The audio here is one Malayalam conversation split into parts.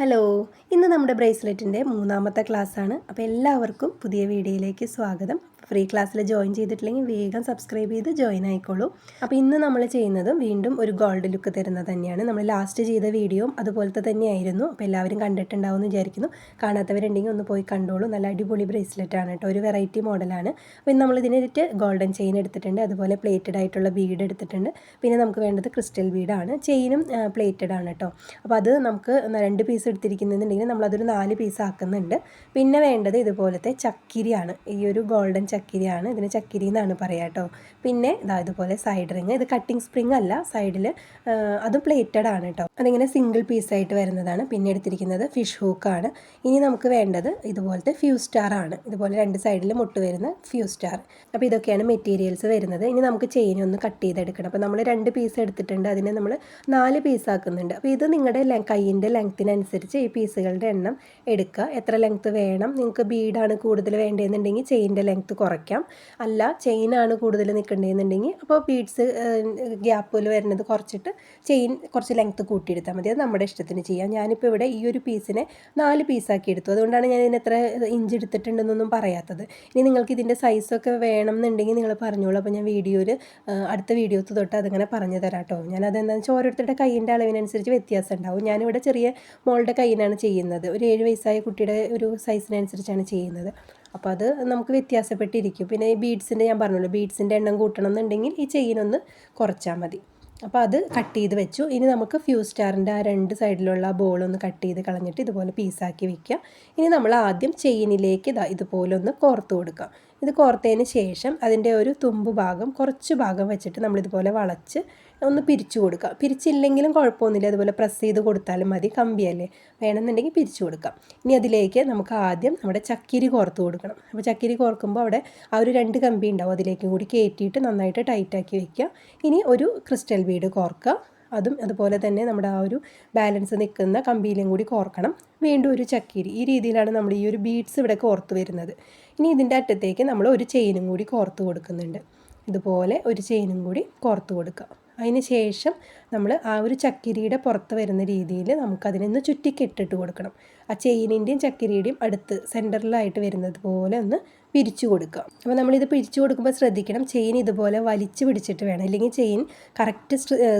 ഹലോ ഇന്ന് നമ്മുടെ ബ്രേസ്ലെറ്റിന്റെ മൂന്നാമത്തെ ക്ലാസ്സാണ്. അപ്പോൾ എല്ലാവർക്കും പുതിയ വീഡിയോയിലേക്ക് സ്വാഗതം. ഫ്രീ ക്ലാസ്സിൽ ജോയിൻ ചെയ്തിട്ടില്ലെങ്കിൽ വേഗം സബ്സ്ക്രൈബ് ചെയ്ത് ജോയിൻ ആയിക്കോളൂ. അപ്പോൾ ഇന്ന് നമ്മൾ ചെയ്യുന്നതും വീണ്ടും ഒരു ഗോൾഡ് ലുക്ക് തരുന്നത് തന്നെയാണ്. നമ്മൾ ലാസ്റ്റ് ചെയ്ത വീഡിയോയും അതുപോലത്തെ തന്നെയായിരുന്നു. അപ്പോൾ എല്ലാവരും കണ്ടിട്ടുണ്ടാവും എന്ന് വിചാരിക്കുന്നു. കാണാത്തവരുണ്ടെങ്കിൽ ഒന്ന് പോയി കണ്ടോളൂ. നല്ല അടിപൊളി ബ്രേസ്ലെറ്റ് ആണ് കേട്ടോ. ഒരു വെറൈറ്റി മോഡലാണ് അപ്പോൾ നമ്മൾ ഇതിനായിട്ട് ഗോൾഡൻ ചെയിൻ എടുത്തിട്ടുണ്ട്. അതുപോലെ പ്ലേറ്റഡ് ആയിട്ടുള്ള ബീഡ് എടുത്തിട്ടുണ്ട്. പിന്നെ നമുക്ക് വേണ്ടത് ക്രിസ്റ്റൽ ബീഡാണ്. ചെയിനും പ്ലേറ്റഡ് ആണ് കേട്ടോ. അപ്പോൾ അത് നമുക്ക് രണ്ട് പീസ് എടുത്തിരിക്കുന്നുണ്ടെങ്കിൽ നമ്മളതൊരു നാല് പീസ് ആക്കുന്നുണ്ട്. പിന്നെ വേണ്ടത് ഇതുപോലത്തെ ചക്കിരിയാണ്. ഈ ഒരു ഗോൾഡൻ ചക്കിരിയാണ്. ഇതിന് ചക്കിരി എന്നാണ് പറയുക കേട്ടോ പിന്നെ ഇതാ ഇതുപോലെ സൈഡ് റിങ്. ഇത് കട്ടിങ് സ്പ്രിങ് അല്ല. സൈഡിൽ അത് പ്ലേറ്റഡ് ആണ് കേട്ടോ അതിങ്ങനെ സിംഗിൾ പീസായിട്ട് വരുന്നതാണ്. പിന്നെ എടുത്തിരിക്കുന്നത് ഫിഷ് ഹൂക്കാണ് ഇനി നമുക്ക് വേണ്ടത് ഇതുപോലത്തെ ഫ്യൂ സ്റ്റാർ ആണ്. ഇതുപോലെ രണ്ട് സൈഡിൽ മുട്ട് വരുന്ന ഫ്യൂ സ്റ്റാർ അപ്പോൾ ഇതൊക്കെയാണ് മെറ്റീരിയൽസ് വരുന്നത്. ഇനി നമുക്ക് ചെയിൻ ഒന്ന് കട്ട് ചെയ്തെടുക്കണം. അപ്പോൾ നമ്മൾ രണ്ട് പീസ് എടുത്തിട്ടുണ്ട്. അതിനെ നമ്മൾ നാല് പീസ് ആക്കുന്നുണ്ട്. അപ്പോൾ ഇത് നിങ്ങളുടെ കയ്യിന്റെ ലെങ്ത്തിനനുസരിച്ച് ഈ പീസുകളുടെ എണ്ണം എടുക്കുക. എത്ര ലെങ്ത്ത് വേണം? നിങ്ങൾക്ക് ബീഡാണ് കൂടുതൽ വേണ്ടതെന്നുണ്ടെങ്കിൽ ചെയിന്റെ ലെങ്ത്ത് കുറയ്ക്കാം. അല്ല ചെയിനാണ് കൂടുതൽ നിൽക്കേണ്ടതെന്നുണ്ടെങ്കിൽ അപ്പോൾ ബീഡ്സ് ഗ്യാപ്പിൽ വരുന്നത് കുറച്ചിട്ട് ചെയിൻ കുറച്ച് ലെങ്ത്ത് കൂട്ടിയെടുത്താൽ മതി. അത് നമ്മുടെ ഇഷ്ടത്തിന് ചെയ്യാം. ഞാനിപ്പോൾ ഇവിടെ ഈ ഒരു പീസിനെ നാല് പീസാക്കി എടുത്തു. അതുകൊണ്ടാണ് ഞാൻ ഇതിന് എത്ര ഇഞ്ച് എടുത്തിട്ടുണ്ടെന്നൊന്നും പറയാത്തത്. ഇനി നിങ്ങൾക്ക് ഇതിന്റെ സൈസൊക്കെ വേണം എന്നുണ്ടെങ്കിൽ നിങ്ങൾ പറഞ്ഞോളൂ. അപ്പോൾ ഞാൻ വീഡിയോയിൽ അടുത്ത വീഡിയോത്ത് തൊട്ട് അതിങ്ങനെ പറഞ്ഞു തരാം കേട്ടോ. ഞാൻ അതെന്താണെന്ന് വെച്ചാൽ ഓരോരുത്തരുടെ കൈയിന്റെ അളവിനനുസരിച്ച് വ്യത്യാസം ഉണ്ടാവും. ഞാനിവിടെ ചെറിയ മോളുടെ കൈയിനാണ് ചെയ്യുന്നത്. ഒരു ഏഴ് വയസ്സായ കുട്ടിയുടെ ഒരു സൈസിനനുസരിച്ചാണ് ചെയ്യുന്നത്. അപ്പോൾ അത് നമുക്ക് വ്യത്യാസപ്പെട്ടിരിക്കും. പിന്നെ ഈ ബീഡ്സിന്റെ ഞാൻ പറഞ്ഞല്ലോ ബീഡ്സിന്റെ എണ്ണം കൂട്ടണം എന്നുണ്ടെങ്കിൽ ഈ ചെയിനൊന്ന് കുറച്ചാൽ മതി. അപ്പോൾ അത് കട്ട് ചെയ്ത് വെച്ചു. ഇനി നമുക്ക് ഫ്യൂ സ്റ്റാറിന്റെ ആ രണ്ട് സൈഡിലുള്ള ബോൾ ഒന്ന് കട്ട് ചെയ്ത് കളഞ്ഞിട്ട് ഇതുപോലെ പീസാക്കി വെക്കുക. ഇനി നമ്മൾ ആദ്യം ചെയിനിലേക്ക് ഇതാ ഇതുപോലെ ഒന്ന് കോർത്ത് കൊടുക്കാം ഇത് കോർത്തതിന് ശേഷം അതിന്റെ ഒരു തുമ്പ് ഭാഗം കുറച്ച് ഭാഗം വെച്ചിട്ട് നമ്മളിതുപോലെ വളച്ച് ഒന്ന് പിരിച്ചു കൊടുക്കുക. പിരിച്ചില്ലെങ്കിലും കുഴപ്പമൊന്നുമില്ല. അതുപോലെ പ്രസ് ചെയ്ത് കൊടുത്താലും മതി. കമ്പിയല്ലേ? വേണമെന്നുണ്ടെങ്കിൽ പിരിച്ചു കൊടുക്കാം. ഇനി അതിലേക്ക് നമുക്ക് ആദ്യം നമ്മുടെ ചക്കിരി കോർത്ത് കൊടുക്കണം. അപ്പോൾ ചക്കിരി കോർക്കുമ്പോൾ അവിടെ ആ ഒരു രണ്ട് കമ്പി ഉണ്ടാവും. അതിലേക്കും കൂടി കയറ്റിയിട്ട് നന്നായിട്ട് ടൈറ്റാക്കി വയ്ക്കുക ഇനി ഒരു ക്രിസ്റ്റൽ ബീഡ് കോർക്കുക. അതും അതുപോലെ തന്നെ നമ്മുടെ ആ ഒരു ബാലൻസ് നിൽക്കുന്ന കമ്പിയിലും കൂടി കോർക്കണം. വീണ്ടും ഒരു ചക്കിരി. ഈ രീതിയിലാണ് നമ്മൾ ഈ ഒരു ബീഡ്സ് ഇവിടെ കോർത്ത് വരുന്നത്. ഇനി ഇതിന്റെ അറ്റത്തേക്ക് നമ്മൾ ഒരു ചെയിനും കൂടി കോർത്ത് കൊടുക്കുന്നുണ്ട്. ഇതുപോലെ ഒരു ചെയിനും കൂടി കോർത്ത് കൊടുക്കുക. അതിന് ശേഷം നമ്മൾ ആ ഒരു ചക്കിരിയുടെ പുറത്ത് വരുന്ന രീതിയിൽ നമുക്കതിനൊന്ന് ചുറ്റി കെട്ടിട്ട് കൊടുക്കണം. ആ ചെയിനിന്റെയും ചക്കിരിയുടെയും അടുത്ത് സെന്ററിലായിട്ട് വരുന്നത് പോലെ ഒന്ന് പിരിച്ചു കൊടുക്കുക. അപ്പോൾ നമ്മളിത് പിരിച്ചു കൊടുക്കുമ്പോൾ ശ്രദ്ധിക്കണം. ചെയിൻ ഇതുപോലെ വലിച്ചു പിടിച്ചിട്ട് വേണം. അല്ലെങ്കിൽ ചെയിൻ കറക്റ്റ്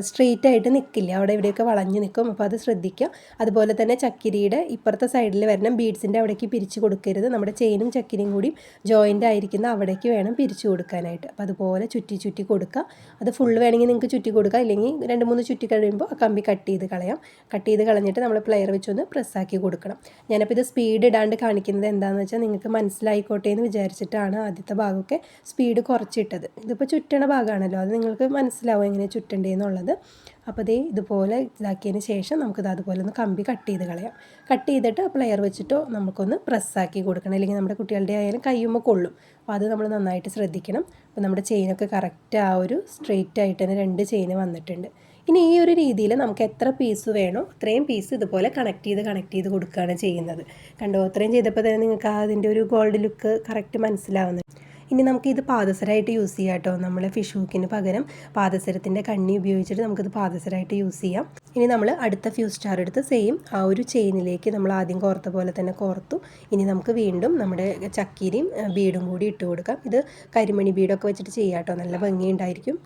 സ്ട്രെയിറ്റ് ആയിട്ട് നിൽക്കില്ല. അവിടെ ഇവിടെയൊക്കെ വളഞ്ഞു നിൽക്കും. അപ്പോൾ അത് ശ്രദ്ധിക്കുക. അതുപോലെ തന്നെ ചക്കിരിയുടെ ഇപ്പുറത്തെ സൈഡിൽ വരണം. ബീഡ്സിന്റെ അവിടേക്ക് പിരിച്ചു കൊടുക്കരുത്. നമ്മുടെ ചെയിനും ചക്കിരിയും കൂടി ജോയിന്റ് ആയിരിക്കുന്ന അവിടേക്ക് വേണം പിരിച്ചു കൊടുക്കാനായിട്ട്. അപ്പോൾ അതുപോലെ ചുറ്റി ചുറ്റി കൊടുക്കുക. അത് ഫുൾ വേണമെങ്കിൽ നിങ്ങൾക്ക് ചുറ്റി കൊടുക്കുക അല്ലെങ്കിൽ രണ്ട് മൂന്ന് ചുറ്റി കഴിയുമ്പോൾ ആ കമ്പി കട്ട് ചെയ്ത് കളയാം. കട്ട് ചെയ്ത് കളഞ്ഞിട്ട് നമ്മൾ പ്ലെയർ വെച്ചൊന്ന് പ്രസ്സാക്കി കൊടുക്കണം. ഞാനപ്പോൾ ഇത് സ്പീഡ് ഇടാണ്ട് കാണിക്കുന്നത് എന്താണെന്ന് വെച്ചാൽ നിങ്ങൾക്ക് മനസ്സിലായിക്കോട്ടെ എന്ന് വിചാരിച്ചിട്ടാണ് ആദ്യത്തെ ഭാഗമൊക്കെ സ്പീഡ് കുറച്ചിട്ടത്. ഇതിപ്പോൾ ചുറ്റണ ഭാഗമാണല്ലോ. അത് നിങ്ങൾക്ക് മനസ്സിലാവും എങ്ങനെ ചുറ്റണ്ടേന്നുള്ളത്. അപ്പോൾ അതേ ഇതുപോലെ ഇതാക്കിയതിന് ശേഷം നമുക്കിത് അതുപോലെ ഒന്ന് കമ്പി കട്ട് ചെയ്ത് കളയാം. കട്ട് ചെയ്തിട്ട് പ്ലെയർ വെച്ചിട്ടോ നമുക്കൊന്ന് പ്രസ്സാക്കി കൊടുക്കണം. അല്ലെങ്കിൽ നമ്മുടെ കുട്ടികളുടെ ആയാലും കയ്യുമ്പോൾ കൊള്ളും. അപ്പോൾ അത് നമ്മൾ നന്നായിട്ട് ശ്രദ്ധിക്കണം. അപ്പോൾ നമ്മുടെ ചെയിനൊക്കെ കറക്റ്റ് ആ ഒരു സ്ട്രെയിറ്റ് ആയിട്ട് തന്നെ രണ്ട് ചെയിൻ വന്നിട്ടുണ്ട്. ഇനി ഈ ഒരു രീതിയിൽ നമുക്ക് എത്ര പീസ് വേണോ അത്രയും പീസ് ഇതുപോലെ കണക്ട് ചെയ്ത് കണക്ട് ചെയ്ത് കൊടുക്കുകയാണ് ചെയ്യുന്നത്. കണ്ടോ? അത്രയും ചെയ്തപ്പോൾ തന്നെ നിങ്ങൾക്ക് അതിന്റെ ഒരു ഗോൾഡ് ലുക്ക് കറക്റ്റ് മനസ്സിലാവുന്നുണ്ട് ഇനി നമുക്ക് ഇത് പാദസരമായിട്ട് യൂസ് ചെയ്യാം കേട്ടോ. നമ്മൾ ഫിഷ് ഹൂക്കിന് പകരം പാദസരത്തിന്റെ കണ്ണി ഉപയോഗിച്ചിട്ട് നമുക്കിത് പാദസരമായിട്ട് യൂസ് ചെയ്യാം. ഇനി നമ്മൾ അടുത്ത ഫ്യൂ സ്റ്റാർ എടുത്ത് സെയിം ആ ഒരു ചെയിനിലേക്ക് നമ്മൾ ആദ്യം കോർത്ത പോലെ തന്നെ കോർത്തു. ഇനി നമുക്ക് വീണ്ടും നമ്മുടെ ചക്കീരിയും ബീഡും കൂടി ഇട്ട് കൊടുക്കാം. ഇത് കരിമണി ബീഡൊക്കെ വെച്ചിട്ട് ചെയ്യാം കേട്ടോ. നല്ല ഭംഗിയുണ്ടായിരിക്കും.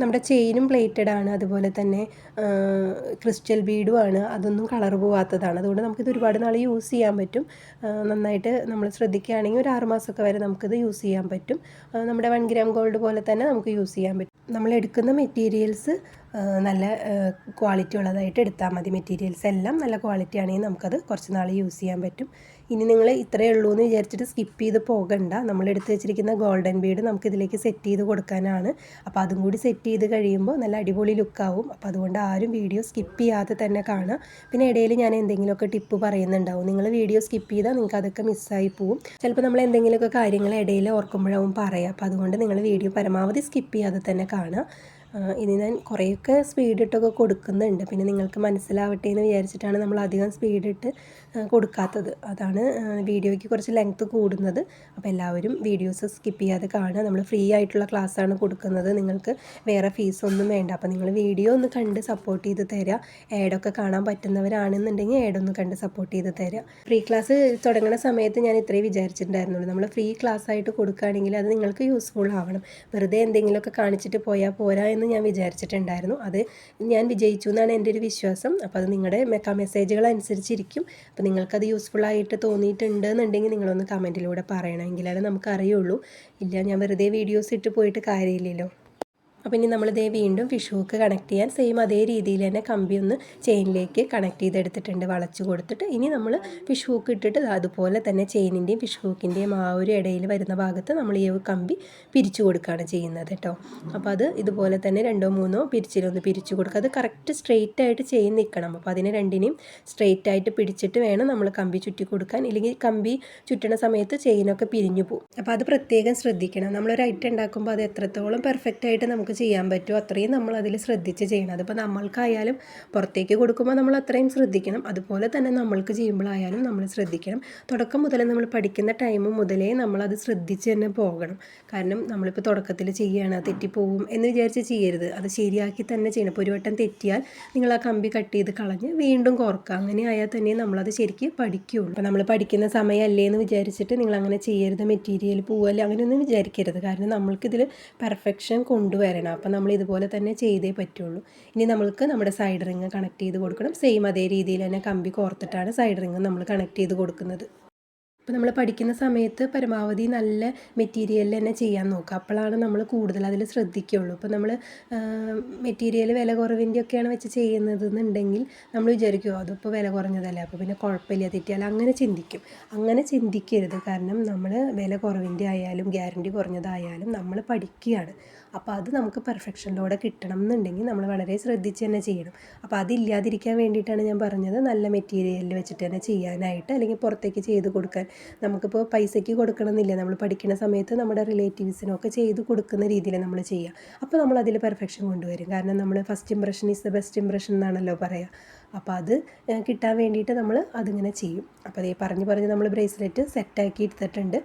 നമ്മുടെ ചെയിനും പ്ലേറ്റഡ് ആണ്. അതുപോലെ തന്നെ ക്രിസ്റ്റൽ ബീഡും ആണ്. അതൊന്നും കളർ പോവാത്തതാണ്. അതുകൊണ്ട് നമുക്കിത് ഒരുപാട് നാൾ യൂസ് ചെയ്യാൻ പറ്റും. നന്നായിട്ട് നമ്മൾ ശ്രദ്ധിക്കുകയാണെങ്കിൽ ഒരു ആറുമാസമൊക്കെ വരെ നമുക്കിത് യൂസ് ചെയ്യാൻ പറ്റും. നമ്മുടെ വൺ ഗ്രാം ഗോൾഡ് പോലെ തന്നെ നമുക്ക് യൂസ് ചെയ്യാൻ പറ്റും. നമ്മൾ എടുക്കുന്ന മെറ്റീരിയൽസ് നല്ല ക്വാളിറ്റി ഉള്ളതായിട്ട് എടുത്താൽ മതി. മെറ്റീരിയൽസ് എല്ലാം നല്ല ക്വാളിറ്റി ആണെങ്കിൽ നമുക്കത് കുറച്ച് നാൾ യൂസ് ചെയ്യാൻ പറ്റും. ഇനി നിങ്ങൾ ഇത്രയേ ഉള്ളൂ എന്ന് വിചാരിച്ചിട്ട് സ്കിപ്പ് ചെയ്ത് പോകണ്ട. നമ്മൾ എടുത്ത് വെച്ചിരിക്കുന്ന ഗോൾഡൻ ബീഡ് നമുക്ക് ഇതിലേക്ക് സെറ്റ് ചെയ്ത് കൊടുക്കാനാണ്. അപ്പോൾ അതും കൂടി സെറ്റ് ചെയ്ത് കഴിയുമ്പോൾ നല്ല അടിപൊളി ലുക്കാവും അപ്പോൾ അതുകൊണ്ട് ആരും വീഡിയോ സ്കിപ്പ് ചെയ്യാതെ തന്നെ കാണുക പിന്നെ ഇടയിൽ ഞാൻ എന്തെങ്കിലുമൊക്കെ ടിപ്പ് പറയുന്നുണ്ടാവും. നിങ്ങൾ വീഡിയോ സ്കിപ്പ് ചെയ്താൽ നിങ്ങൾക്ക് അതൊക്കെ മിസ്സായി പോവും. ചിലപ്പോൾ നമ്മൾ എന്തെങ്കിലുമൊക്കെ കാര്യങ്ങൾ ഇടയിൽ ഓർക്കുമ്പോഴാവും പറയാം. അപ്പോൾ അതുകൊണ്ട് നിങ്ങൾ വീഡിയോ പരമാവധി സ്കിപ്പ് ചെയ്യാതെ തന്നെ കാണുക ഇനി ഞാൻ കുറേയൊക്കെ സ്പീഡിട്ടൊക്കെ കൊടുക്കുന്നുണ്ട്. പിന്നെ നിങ്ങൾക്ക് മനസ്സിലാവട്ടെ എന്ന് വിചാരിച്ചിട്ടാണ് നമ്മൾ അധികം സ്പീഡിട്ട് കൊടുക്കാത്തത്. അതാണ് വീഡിയോയ്ക്ക് കുറച്ച് ലെങ്ത്ത് കൂടുന്നത്. അപ്പോൾ എല്ലാവരും വീഡിയോസ് സ്കിപ്പ് ചെയ്യാതെ കാണുക. നമ്മൾ ഫ്രീ ആയിട്ടുള്ള ക്ലാസ്സാണ് കൊടുക്കുന്നത്. നിങ്ങൾക്ക് വേറെ ഫീസൊന്നും വേണ്ട. അപ്പോൾ നിങ്ങൾ വീഡിയോ ഒന്ന് കണ്ട് സപ്പോർട്ട് ചെയ്ത് തരിക ആഡൊക്കെ കാണാൻ പറ്റുന്നവരാണെന്നുണ്ടെങ്കിൽ ആഡൊന്ന് കണ്ട് സപ്പോർട്ട് ചെയ്ത് തരിക ഫ്രീ ക്ലാസ് തുടങ്ങുന്ന സമയത്ത് ഞാൻ ഇത്രയും വിചാരിച്ചിട്ടുണ്ടായിരുന്നുള്ളൂ. നമ്മൾ ഫ്രീ ക്ലാസ് ആയിട്ട് കൊടുക്കുകയാണെങ്കിൽ അത് നിങ്ങൾക്ക് യൂസ്ഫുൾ ആവണം. വെറുതെ എന്തെങ്കിലുമൊക്കെ കാണിച്ചിട്ട് പോയാൽ പോരാ എന്ന് ഞാൻ വിചാരിച്ചിട്ടുണ്ടായിരുന്നു. അത് ഞാൻ വിജയിച്ചു എന്നാണ് എന്റെ ഒരു വിശ്വാസം. അപ്പോൾ അത് നിങ്ങളുടെ മെസ്സേജുകൾ അനുസരിച്ചിരിക്കും. അപ്പോൾ നിങ്ങൾക്കത് യൂസ്ഫുൾ ആയിട്ട് തോന്നിയിട്ടുണ്ട് എന്നുണ്ടെങ്കിൽ നിങ്ങളൊന്ന് കമന്റിലൂടെ പറയണമെങ്കിലേ നമുക്ക് അറിയുള്ളൂ. ഇല്ല ഞാൻ വെറുതെ വീഡിയോസ് ഇട്ട് പോയിട്ട് കാര്യമില്ലല്ലോ. അപ്പോൾ ഇനി നമ്മൾ ഇതേ വീണ്ടും ഫിഷ് ഹൂക്ക് കണക്ട് ചെയ്യാൻ സെയിം അതേ രീതിയിൽ തന്നെ കമ്പി ഒന്ന് ചെയിനിലേക്ക് കണക്ട് ചെയ്തെടുത്തിട്ടുണ്ട്. വളച്ച് കൊടുത്തിട്ട് ഇനി നമ്മൾ ഫിഷ് ഹൂക്ക് ഇട്ടിട്ട് അതുപോലെ തന്നെ ചെയിനിന്റെയും ഫിഷ് ഹൂക്കിന്റെയും ആ ഒരു ഇടയിൽ വരുന്ന ഭാഗത്ത് നമ്മൾ ഈ കമ്പി പിരിച്ചു കൊടുക്കുകയാണ് ചെയ്യുന്നത് കേട്ടോ. അപ്പോൾ അത് ഇതുപോലെ തന്നെ രണ്ടോ മൂന്നോ പിരിച്ചിലൊന്ന് പിരിച്ചു കൊടുക്കുക. അത് കറക്റ്റ് സ്ട്രെയിറ്റ് ആയിട്ട് ചെയിൻ നിൽക്കണം. അപ്പോൾ അതിനെ രണ്ടിനെയും സ്ട്രെയിറ്റ് ആയിട്ട് പിടിച്ചിട്ട് വേണം നമ്മൾ കമ്പി ചുറ്റി കൊടുക്കാൻ. ഇല്ലെങ്കിൽ കമ്പി ചുറ്റണ സമയത്ത് ചെയിനൊക്കെ പിരിഞ്ഞു പോകും. അപ്പോൾ അത് പ്രത്യേകം ശ്രദ്ധിക്കണം. നമ്മളൊരു ഐറ്റം ഉണ്ടാക്കുമ്പോൾ അത് എത്രത്തോളം പെർഫെക്റ്റ് ആയിട്ട് നമുക്ക് ചെയ്യാൻ പറ്റുമോ? അത്രയും നമ്മൾ അതിൽ ശ്രദ്ധിച്ച് ചെയ്യണം. അതിപ്പോൾ നമ്മൾക്കായാലും പുറത്തേക്ക് കൊടുക്കുമ്പോൾ നമ്മൾ അത്രയും ശ്രദ്ധിക്കണം. അതുപോലെ തന്നെ നമ്മൾക്ക് ചെയ്യുമ്പോഴായാലും നമ്മൾ ശ്രദ്ധിക്കണം. തുടക്കം മുതലേ നമ്മൾ പഠിക്കുന്ന ടൈം മുതലേ നമ്മളത് ശ്രദ്ധിച്ച് തന്നെ പോകണം. കാരണം നമ്മളിപ്പോൾ തുടക്കത്തിൽ ചെയ്യുകയാണ് തെറ്റിപ്പോവും എന്ന് വിചാരിച്ച് ചെയ്യരുത്. അത് ശരിയാക്കി തന്നെ ചെയ്യണം. ഇപ്പോൾ ഒരു വട്ടം തെറ്റിയാൽ നിങ്ങൾ ആ കമ്പി കട്ട് ചെയ്ത് കളഞ്ഞ് വീണ്ടും കോർക്കുക. അങ്ങനെ ആയാൽ തന്നെ നമ്മളത് ശരിക്ക് പഠിക്കുകയുള്ളൂ അപ്പോൾ നമ്മൾ പഠിക്കുന്ന സമയമല്ലേ എന്ന് വിചാരിച്ചിട്ട് നിങ്ങൾ അങ്ങനെ ചെയ്യരുത്. മെറ്റീരിയൽ പോവല്ല അങ്ങനെയൊന്നും വിചാരിക്കരുത്. കാരണം നമ്മൾക്കിതിൽ പെർഫെക്ഷൻ കൊണ്ടുവരണം. അപ്പോൾ നമ്മൾ ഇതുപോലെ തന്നെ ചെയ്തേ പറ്റുള്ളൂ. ഇനി നമ്മൾക്ക് നമ്മുടെ സൈഡ് റിങ് കണക്ട് ചെയ്ത് കൊടുക്കണം. സെയിം അതേ രീതിയിൽ തന്നെ കമ്പി കോർത്തിട്ടാണ് സൈഡ് റിങ് നമ്മൾ കണക്ട് ചെയ്ത് കൊടുക്കുന്നത്. അപ്പോൾ നമ്മൾ പഠിക്കുന്ന സമയത്ത് പരമാവധി നല്ല മെറ്റീരിയലിൽ തന്നെ ചെയ്യാൻ നോക്കുക. അപ്പോഴാണ് നമ്മൾ കൂടുതൽ അതിൽ ശ്രദ്ധിക്കുകയുള്ളൂ. ഇപ്പോൾ നമ്മൾ മെറ്റീരിയൽ വില കുറവിന്റെ ഒക്കെയാണ് വെച്ച് ചെയ്യുന്നത് എന്നുണ്ടെങ്കിൽ നമ്മൾ വിചാരിക്കുമോ അതിപ്പോൾ വില കുറഞ്ഞതല്ലേ? അപ്പോൾ പിന്നെ കുഴപ്പമില്ല തെറ്റിയാൽ അങ്ങനെ ചിന്തിക്കും. അങ്ങനെ ചിന്തിക്കരുത്. കാരണം നമ്മൾ വില കുറവിന്റെ ആയാലും ഗ്യാരണ്ടി കുറഞ്ഞതായാലും നമ്മൾ പഠിക്കുകയാണ്. അപ്പോൾ അത് നമുക്ക് പെർഫെക്ഷനിലൂടെ കിട്ടണം എന്നുണ്ടെങ്കിൽ നമ്മൾ വളരെ ശ്രദ്ധിച്ച് തന്നെ ചെയ്യണം. അപ്പോൾ അതില്ലാതിരിക്കാൻ വേണ്ടിയിട്ടാണ് ഞാൻ പറഞ്ഞത്. നല്ല മെറ്റീരിയലിൽ വെച്ചിട്ട് തന്നെ ചെയ്യാനായിട്ട് അല്ലെങ്കിൽ പുറത്തേക്ക് ചെയ്ത് കൊടുക്കാൻ. നമുക്കിപ്പോൾ പൈസയ്ക്ക് കൊടുക്കണമെന്നില്ല. നമ്മൾ പഠിക്കുന്ന സമയത്ത് നമ്മുടെ റിലേറ്റീവ്സിനൊക്കെ ചെയ്ത് കൊടുക്കുന്ന രീതിയിൽ നമ്മൾ ചെയ്യുക അപ്പോൾ നമ്മൾ അതിൽ പെർഫെക്ഷൻ കൊണ്ടുവരും. കാരണം നമ്മൾ first impression is the best impression എന്നാണല്ലോ പറയുക അപ്പോൾ അത് കിട്ടാൻ വേണ്ടിയിട്ട് നമ്മൾ അതിങ്ങനെ ചെയ്യും. അപ്പോൾ അതേ പറഞ്ഞ് പറഞ്ഞ് നമ്മൾ ബ്രേസ്ലെറ്റ് സെറ്റാക്കി എടുത്തിട്ടുണ്ട്.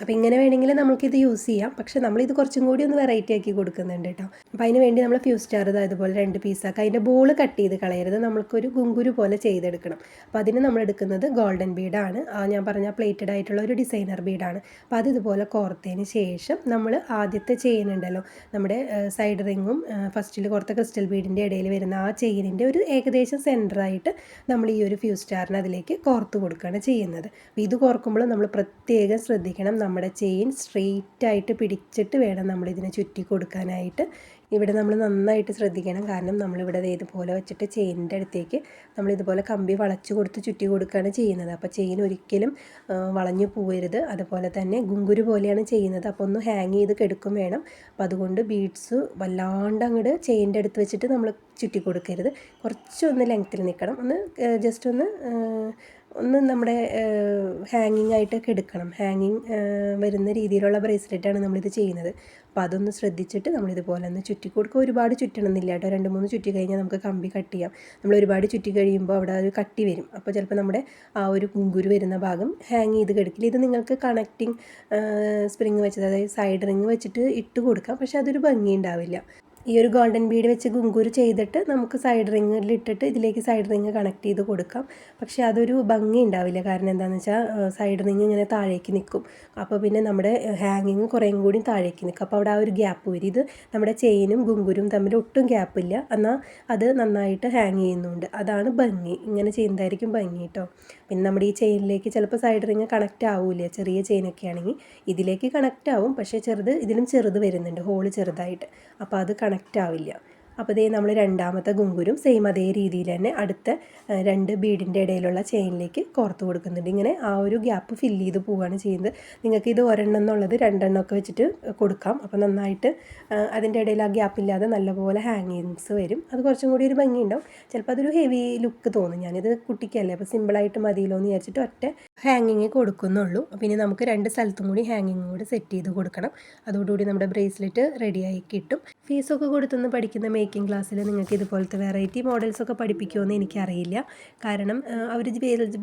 അപ്പോൾ ഇങ്ങനെ വേണമെങ്കിൽ നമുക്കിത് യൂസ് ചെയ്യാം. പക്ഷെ നമ്മളിത് കുറച്ചും കൂടി ഒന്ന് വെറൈറ്റി ആക്കി കൊടുക്കുന്നുണ്ട് കേട്ടോ. അപ്പോൾ അതിന് വേണ്ടി നമ്മൾ ഫ്യൂ സ്റ്റാർ ഇത് അതുപോലെ രണ്ട് പീസാക്കി അതിന്റെ ബോൾ കട്ട് ചെയ്ത് കളയരുത്. നമ്മൾക്കൊരു ഗുങ്കുരു പോലെ ചെയ്തെടുക്കണം. അപ്പോൾ അതിന് നമ്മൾ എടുക്കുന്നത് ഗോൾഡൻ ബീഡാണ് ഞാൻ പറഞ്ഞ പ്ലേറ്റഡ് ആയിട്ടുള്ള ഒരു ഡിസൈനർ ബീഡാണ് അപ്പോൾ അത് ഇതുപോലെ കോർത്തതിന് ശേഷം നമ്മൾ ആദ്യത്തെ ചെയിൻ ഉണ്ടല്ലോ. നമ്മുടെ സൈഡ് റിങ്ങും ഫസ്റ്റിൽ കോർത്ത ക്രിസ്റ്റൽ ബീഡിന്റെ ഇടയിൽ വരുന്ന ആ ചെയിനിന്റെ ഒരു ഏകദേശം സെന്ററായിട്ട് നമ്മൾ ഈ ഒരു ഫ്യൂ സ്റ്റാറിന് അതിലേക്ക് കോർത്ത് കൊടുക്കുകയാണ് ചെയ്യുന്നത്. അപ്പോൾ ഇത് കോർക്കുമ്പോൾ നമ്മൾ പ്രത്യേകം ശ്രദ്ധിക്കണം. നമ്മുടെ ചെയിൻ സ്ട്രെയിറ്റ് ആയിട്ട് പിടിച്ചിട്ട് വേണം നമ്മൾ ഇതിനെ ചുറ്റി കൊടുക്കാനായിട്ട്. ഇവിടെ നമ്മൾ നന്നായിട്ട് ശ്രദ്ധിക്കണം. കാരണം നമ്മളിവിടെ ഇതുപോലെ വെച്ചിട്ട് ചെയിനിന്റെ അടുത്തേക്ക് നമ്മൾ ഇതുപോലെ കമ്പി വളച്ചു കൊടുത്ത് ചുറ്റി കൊടുക്കുകയാണ് ചെയ്യുന്നത്. അപ്പോൾ ചെയിൻ ഒരിക്കലും വളഞ്ഞു പോകരുത് അതുപോലെ തന്നെ ഗുങ്കുരു പോലെയാണ് ചെയ്യുന്നത്. അപ്പോൾ ഒന്ന് ഹാങ് ചെയ്ത് കെടുക്കും വേണം. അപ്പോൾ അതുകൊണ്ട് ബീഡ്സ് വല്ലാണ്ട് അങ്ങോട്ട് ചെയിന്റെ അടുത്ത് വെച്ചിട്ട് നമ്മൾ ചുറ്റി കൊടുക്കരുത്. കുറച്ചൊന്ന് ലെങ്ത്തിൽ നിൽക്കണം. ഒന്ന് ജസ്റ്റ് ഒന്ന് ഒന്ന് നമ്മുടെ ഹാങ്ങിങ് ആയിട്ടൊക്കെ എടുക്കണം. ഹാങ്ങിങ് വരുന്ന രീതിയിലുള്ള ബ്രേസ്ലെറ്റാണ് നമ്മളിത് ചെയ്യുന്നത്. അപ്പോൾ അതൊന്ന് ശ്രദ്ധിച്ചിട്ട് നമ്മളിതുപോലെ ഒന്ന് ചുറ്റി കൊടുക്കുക. ഒരുപാട് ചുറ്റണമെന്നില്ല കേട്ടോ. രണ്ട് മൂന്ന് ചുറ്റി കഴിഞ്ഞാൽ നമുക്ക് കമ്പി കട്ട് ചെയ്യാം. നമ്മൾ ഒരുപാട് ചുറ്റി കഴിയുമ്പോൾ അവിടെ ഒരു കട്ടി വരും. അപ്പോൾ ചിലപ്പോൾ നമ്മുടെ ആ ഒരു കുങ്കുരു വരുന്ന ഭാഗം ഹാങ് ചെയ്ത് കിടക്കില്ല. ഇത് നിങ്ങൾക്ക് കണക്റ്റിംഗ് സ്പ്രിങ് വെച്ചത് അതായത് സൈഡ് റിങ് വെച്ചിട്ട് ഇട്ട് കൊടുക്കാം. പക്ഷേ അതൊരു ഭംഗി ഉണ്ടാവില്ല. ഈ ഒരു ഗോൾഡൻ ബീഡ് വെച്ച് ഗുങ്കൂര് ചെയ്തിട്ട് നമുക്ക് സൈഡ് റിങ്ങിൽ ഇട്ടിട്ട് ഇതിലേക്ക് സൈഡ് റിങ് കണക്ട് ചെയ്ത് കൊടുക്കാം. പക്ഷേ അതൊരു ഭംഗി ഉണ്ടാവില്ല. കാരണം എന്താണെന്ന് വെച്ചാൽ സൈഡ് റിങ് ഇങ്ങനെ താഴേക്ക് നിൽക്കും അപ്പോൾ പിന്നെ നമ്മുടെ ഹാങ്ങിങ് കുറേയും കൂടി താഴേക്ക് നിൽക്കും അപ്പോൾ അവിടെ ആ ഒരു ഗ്യാപ്പ് വരും. ഇത് നമ്മുടെ ചെയിനും ഗുങ്കുരും തമ്മിൽ ഒട്ടും ഗ്യാപ്പില്ല എന്നാൽ അത് നന്നായിട്ട് ഹാങ് ചെയ്യുന്നുണ്ട്. അതാണ് ഭംഗി. ഇങ്ങനെ ചെയ്യുന്നതായിരിക്കും ഭംഗി കേട്ടോ പിന്നെ നമ്മുടെ ഈ ചെയിനിലേക്ക് ചിലപ്പോൾ സൈഡ് റിങ് കണക്റ്റ് ആവില്ല? ചെറിയ ചെയിനൊക്കെ ആണെങ്കിൽ ഇതിലേക്ക് കണക്റ്റ് ആവും. പക്ഷേ ചെറുത് ഇതിലും ചെറുത് വരുന്നുണ്ട്. ഹോൾ ചെറുതായിട്ട്. അപ്പോൾ അത് കണക്റ്റ് ആവില്ല. അപ്പോൾ ഇതേ നമ്മൾ രണ്ടാമത്തെ ഗുങ്കുരും സെയിം അതേ രീതിയിൽ തന്നെ അടുത്ത രണ്ട് ബീഡിന്റെ ഇടയിലുള്ള ചെയിനിലേക്ക് കോർത്ത് കൊടുക്കുന്നുണ്ട്. ഇങ്ങനെ ആ ഒരു ഗ്യാപ്പ് ഫില്ല് ചെയ്ത് പോവുകയാണ് ചെയ്യുന്നത്. നിങ്ങൾക്ക് ഇത് ഒരെണ്ണം എന്നുള്ളത് രണ്ടെണ്ണമൊക്കെ വെച്ചിട്ട് കൊടുക്കാം. അപ്പോൾ നന്നായിട്ട് അതിന്റെ ഇടയിൽ ആ ഗ്യാപ്പ് ഇല്ലാതെ നല്ലപോലെ ഹാങ്ങിങ്സ് വരും. അത് കുറച്ചും കൂടി ഒരു ഭംഗിയുണ്ടാവും ചിലപ്പോൾ അതൊരു ഹെവി ലുക്ക് തോന്നും. ഞാനിത് കുട്ടിക്കല്ലേ അപ്പോൾ സിമ്പിളായിട്ട് മതിയല്ലോ എന്ന് വിചാരിച്ചിട്ട് ഒറ്റ ഹാങ്ങിങ് കൊടുക്കുന്നുള്ളൂ. അപ്പോൾ ഇനി നമുക്ക് രണ്ട് സ്ഥലത്തും കൂടി ഹാങ്ങിങ് കൂടി സെറ്റ് ചെയ്ത് കൊടുക്കണം. അതോടുകൂടി നമ്മുടെ ബ്രേസ്ലെറ്റ് റെഡിയായി കിട്ടും. ഫീസൊക്കെ കൊടുത്തുനിന്ന് പഠിക്കുന്ന മേക്കിംഗ് ക്ലാസ്സിൽ നിങ്ങൾക്ക് ഇതുപോലത്തെ വെറൈറ്റി മോഡൽസൊക്കെ പഠിപ്പിക്കുമെന്ന് എനിക്കറിയില്ല. കാരണം അവർ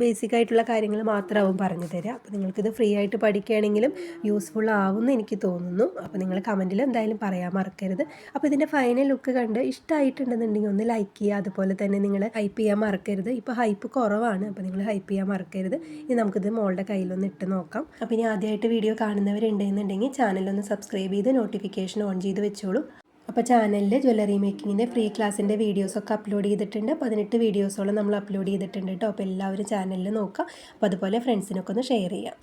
ബേസിക് ആയിട്ടുള്ള കാര്യങ്ങൾ മാത്രമാവും പറഞ്ഞു തരിക അപ്പോൾ നിങ്ങൾക്കിത് ഫ്രീ ആയിട്ട് പഠിക്കുകയാണെങ്കിലും യൂസ്ഫുൾ ആവുമെന്ന് എനിക്ക് തോന്നുന്നു. അപ്പോൾ നിങ്ങൾ കമന്റിൽ എന്തായാലും പറയാൻ മറക്കരുത്. അപ്പോൾ ഇതിന്റെ ഫൈനൽ ലുക്ക് കണ്ട് ഇഷ്ടമായിട്ടുണ്ടെന്നുണ്ടെങ്കിൽ ഒന്ന് ലൈക്ക് ചെയ്യുക. അതുപോലെ തന്നെ നിങ്ങൾ ഹൈപ്പ് ചെയ്യാൻ മറക്കരുത്. ഇപ്പോൾ ഹൈപ്പ് കുറവാണ്. അപ്പോൾ നിങ്ങൾ ഹൈപ്പ് ചെയ്യാൻ മറക്കരുത്. ഇനി നമുക്കിത് മോളുടെ കയ്യിലൊന്ന് ഇട്ട് നോക്കാം. അപ്പോൾ ഇനി ആദ്യമായിട്ട് വീഡിയോ കാണുന്നവരുണ്ടെന്നുണ്ടെങ്കിൽ ചാനലൊന്ന് സബ്സ്ക്രൈബ് ചെയ്ത് നോട്ടിഫിക്കേഷൻ ഓൺ ചെയ്ത് വെച്ചോളൂ. അപ്പോൾ ചാനലിൽ ജ്വല്ലറി മേക്കിങ്ങിന്റെ ഫ്രീ ക്ലാസ്സിന്റെ വീഡിയോസൊക്കെ അപ്ലോഡ് ചെയ്തിട്ടുണ്ട്. പതിനെട്ട് വീഡിയോസോളം നമ്മൾ അപ്ലോഡ് ചെയ്തിട്ടുണ്ട് കേട്ടോ അപ്പോൾ എല്ലാവരും ചാനലിൽ നോക്കുക അപ്പോൾ അതുപോലെ ഫ്രണ്ട്സിനൊക്കെ ഒന്ന് ഷെയർ ചെയ്യാം.